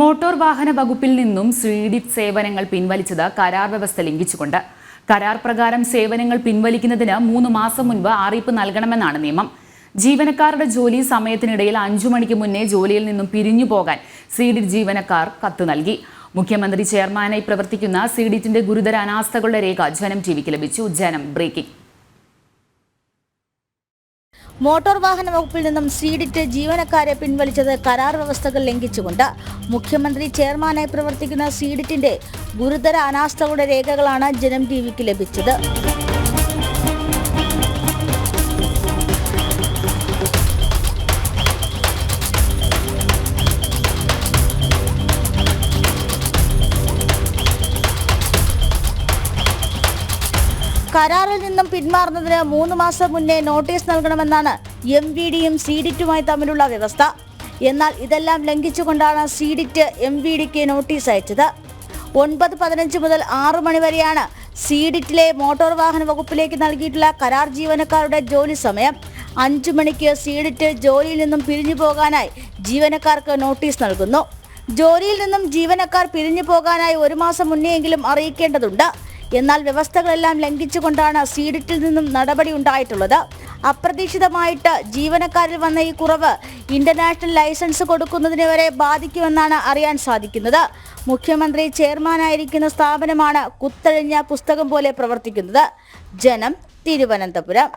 Motor വാഹന വകുപ്പിൽ നിന്നും സ്വീഡി സേവനങ്ങൾ പിൻവലിച്ചത് കരാർ വ്യവസ്ഥ ലംഘിച്ചുകൊണ്ട്. കരാർ പ്രകാരം സേവനങ്ങൾ പിൻവലിക്കുന്നതിന് മൂന്ന് മാസം മുൻപ് അറിയിപ്പ് നൽകണമെന്നാണ് നിയമം. ജീവനക്കാരുടെ ജോലി സമയത്തിനിടയിൽ അഞ്ചു മണിക്ക് മുന്നേ ജോലിയിൽ നിന്നും പിരിഞ്ഞു പോകാൻ സീഡിറ്റ് ജീവനക്കാർ കത്ത് നൽകി. മുഖ്യമന്ത്രി ചെയർമാനായി പ്രവർത്തിക്കുന്ന സീഡിറ്റിന്റെ ഗുരുതര അനാസ്ഥകളുടെ രേഖ ജനം ടി വിക്ക് ലഭിച്ചു. ജനം ബ്രേക്കിംഗ്. മോട്ടോർ വാഹന വകുപ്പിൽ നിന്നും സീഡിറ്റ് ജീവനക്കാരെ പിൻവലിച്ചത് കരാർ വ്യവസ്ഥകൾ ലംഘിച്ചുകൊണ്ട് മുഖ്യമന്ത്രി ചെയർമാനായി പ്രവർത്തിക്കുന്ന സീഡിറ്റിന്റെ ഗുരുതര അനാസ്ഥകളുടെ രേഖകളാണ് ജനം ടി വിക്ക് ലഭിച്ചത്. കരാറിൽ നിന്നും പിന്മാറുന്നതിന് മൂന്ന് മാസം മുന്നേ നോട്ടീസ് നൽകണമെന്നാണ് എം വി ഡിയും സീഡിറ്റുമായി തമ്മിലുള്ള വ്യവസ്ഥ. എന്നാൽ ഇതെല്ലാം ലംഘിച്ചുകൊണ്ടാണ് സീഡിറ്റ് എം വി ഡിക്ക് നോട്ടീസ് അയച്ചത്. ഒൻപത് പതിനഞ്ച് മുതൽ ആറ് മണിവരെയാണ് സീഡിറ്റിലെ മോട്ടോർ വാഹന വകുപ്പിലേക്ക് നൽകിയിട്ടുള്ള കരാർ ജീവനക്കാരുടെ ജോലി സമയം. അഞ്ചു മണിക്ക് സീഡിറ്റ് ജോലിയിൽ നിന്നും പിരിഞ്ഞു പോകാനായി ജീവനക്കാർക്ക് നോട്ടീസ് നൽകുന്നു. ജോലിയിൽ നിന്നും ജീവനക്കാർ പിരിഞ്ഞു പോകാനായി ഒരു മാസം മുന്നെയെങ്കിലും അറിയിക്കേണ്ടതുണ്ട്. എന്നാൽ വ്യവസ്ഥകളെല്ലാം ലംഘിച്ചുകൊണ്ടാണ് സീഡിറ്റിൽ നിന്നും നടപടി ഉണ്ടായിട്ടുള്ളത്. അപ്രതീക്ഷിതമായിട്ട് ജീവനക്കാരിൽ വന്ന ഈ കുറവ് ഇന്റർനാഷണൽ ലൈസൻസ് കൊടുക്കുന്നതിനെ വരെ ബാധിക്കുമെന്നാണ് അറിയാൻ സാധിക്കുന്നത്. മുഖ്യമന്ത്രി ചെയർമാനായിരിക്കുന്ന സ്ഥാപനമാണ് കുത്തഴിഞ്ഞ പുസ്തകം പോലെ പ്രവർത്തിക്കുന്നത്. ജനം തിരുവനന്തപുരം.